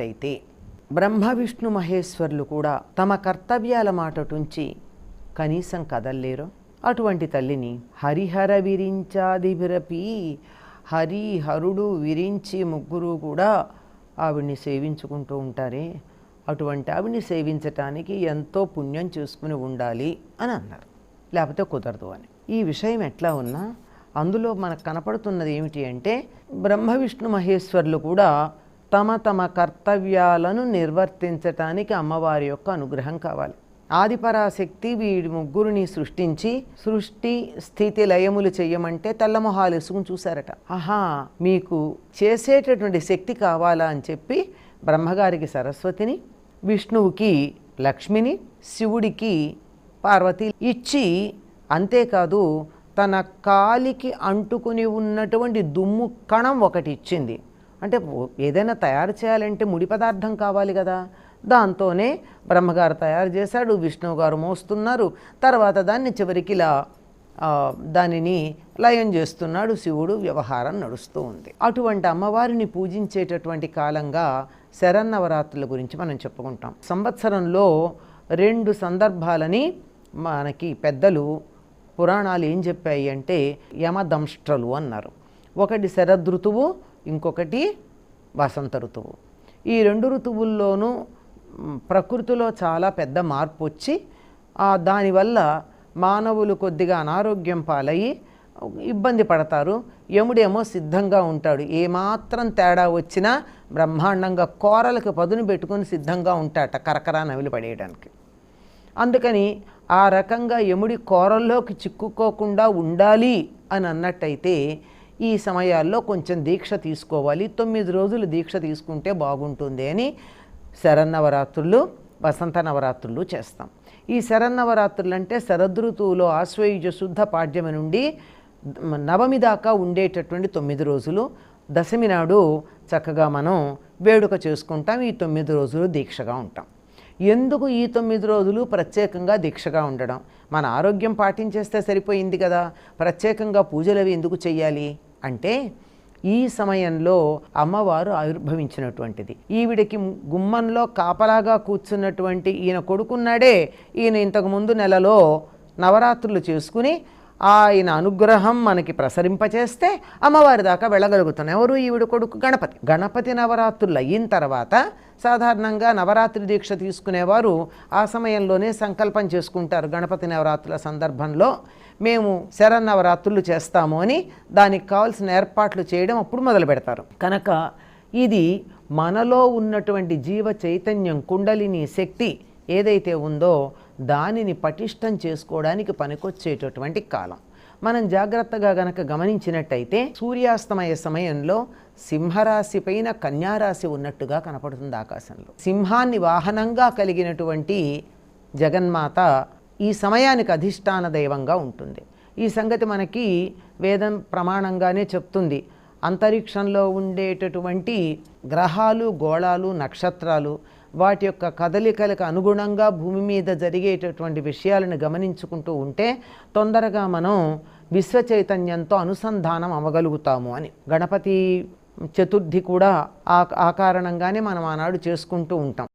ఉన్నట్టయితే బ్రహ్మ విష్ణు మహేశ్వర్లు కూడా తమ కర్తవ్యాల మాటటుంచి కనీసం కదల్లేరు? అటువంటి తల్లిని హరిహర విరించాదిభిరపి హరిహరుడు విరించి ముగ్గురు కూడా ఆవిడ్ని సేవించుకుంటూ ఉంటారే? అటువంటి ఆవిడ్ని సేవించటానికి ఎంతో పుణ్యం చేసుకుని ఉండాలి అని అన్నారు. లేకపోతే కుదరదు అని. ఈ విషయం ఎట్లా ఉన్నా అందులో మనకు కనపడుతున్నది ఏమిటి అంటే బ్రహ్మ విష్ణు మహేశ్వర్లు కూడా తమ తమ కర్తవ్యాలను నిర్వర్తించటానికి అమ్మవారి యొక్క అనుగ్రహం కావాలి. ఆదిపరాశక్తి వీడి ముగ్గురిని సృష్టించి సృష్టి స్థితి లయములు చెయ్యమంటే తెల్లమొహాలుసుకుని చూశారట. ఆహా మీకు చేసేటటువంటి శక్తి కావాలా అని చెప్పి బ్రహ్మగారికి సరస్వతిని విష్ణువుకి లక్ష్మిని శివుడికి పార్వతి ఇచ్చి అంతేకాదు తన కాలికి అంటుకుని ఉన్నటువంటి దుమ్ము కణం ఒకటి ఇచ్చింది. అంటే ఏదైనా తయారు చేయాలంటే ముడి పదార్థం కావాలి కదా. దాంతోనే బ్రహ్మగారు తయారు చేశాడు విష్ణువు గారు మోస్తున్నారు. తర్వాత దాన్ని చివరికి ఇలా దానిని లయం చేస్తున్నాడు శివుడు వ్యవహారం నడుస్తూ ఉంది. అటువంటి అమ్మవారిని పూజించేటటువంటి కాలంగా శరన్నవరాత్రుల గురించి మనం చెప్పుకుంటాం. సంవత్సరంలో రెండు సందర్భాలని మనకి పెద్దలు పురాణాలు ఏం చెప్పాయి అంటే యమదంష్ట్రలు అన్నారు. ఒకటి శరదృతువు ఇంకొకటి వసంత ఋతువు. ఈ రెండు ఋతువుల్లోనూ ప్రకృతిలో చాలా పెద్ద మార్పు వచ్చి దానివల్ల మానవులు కొద్దిగా అనారోగ్యం పాలయ్యి ఇబ్బంది పడతారు. యముడేమో సిద్ధంగా ఉంటాడు. ఏమాత్రం తేడా వచ్చినా బ్రహ్మాండంగా కోరలకు పదును పెట్టుకొని సిద్ధంగా ఉంటాట కరకరా నవిలి పడేయడానికి. అందుకని ఆ రకంగా యముడి కోరల్లోకి చిక్కుకోకుండా ఉండాలి అని అన్నట్టయితే ఈ సమయాల్లో కొంచెం దీక్ష తీసుకోవాలి. తొమ్మిది రోజులు దీక్ష తీసుకుంటే బాగుంటుంది అని శరన్నవరాత్రులు వసంత నవరాత్రులు చేస్తాం. ఈ శరన్నవరాత్రులు అంటే శరదృతువులో ఆశ్వయుజ శుద్ధ పాడ్యమి నుండి నవమి దాకా ఉండేటటువంటి తొమ్మిది రోజులు. దశమి నాడు చక్కగా మనం వేడుక చేసుకుంటాం. ఈ తొమ్మిది రోజులు దీక్షగా ఉంటాం. ఎందుకు ఈ తొమ్మిది రోజులు ప్రత్యేకంగా దీక్షగా ఉండడం? మన ఆరోగ్యం పాటించేస్తే సరిపోయింది కదా. ప్రత్యేకంగా పూజలు అవి ఎందుకు చేయాలి? అంటే ఈ సమయంలో అమ్మవారు ఆవిర్భవించినటువంటిది. ఈవిడకి గుమ్మంలో కాపలాగా కూర్చున్నటువంటి ఈయన కొడుకున్నాడే. ఈయన ఇంతకుముందు నెలలో నవరాత్రులు చేసుకుని ఆయన అనుగ్రహం మనకి ప్రసరింపచేస్తే అమ్మవారి దాకా వెళ్ళగలుగుతాం. ఎవరు? ఈవిడ కొడుకు గణపతి. గణపతి నవరాత్రులు అయిన తర్వాత సాధారణంగా నవరాత్రి దీక్ష తీసుకునేవారు ఆ సమయంలోనే సంకల్పం చేసుకుంటారు గణపతి నవరాత్రుల సందర్భంలో. మేము శరన్నవరాత్రులు చేస్తాము అని దానికి కావాల్సిన ఏర్పాట్లు చేయడం అప్పుడు మొదలు పెడతారు. కనుక ఇది మనలో ఉన్నటువంటి జీవ చైతన్యం కుండలిని శక్తి ఏదైతే ఉందో దానిని పటిష్టం చేసుకోవడానికి పనికొచ్చేటటువంటి కాలం. మనం జాగ్రత్తగా గనక గమనించినట్టయితే సూర్యాస్తమయ సమయంలో సింహరాశి పైన కన్యారాశి ఉన్నట్టుగా కనపడుతుంది ఆకాశంలో. సింహాన్ని వాహనంగా కలిగినటువంటి జగన్మాత ఈ సమయానికి అధిష్టాన దైవంగా ఉంటుంది. ఈ సంగతి మనకి వేదం ప్రమాణంగానే చెప్తుంది. అంతరిక్షంలో ఉండేటటువంటి గ్రహాలు గోళాలు నక్షత్రాలు వాటి యొక్క కదలికలకు అనుగుణంగా భూమి మీద జరిగేటటువంటి విషయాలను గమనించుకుంటూ ఉంటే తొందరగా మనం విశ్వ చైతన్యంతో అనుసంధానం అవ్వగలుగుతాము అని. గణపతి చతుర్థి కూడా ఆ ఆ కారణంగానే మనం ఆనాడు చేసుకుంటూ ఉంటాం.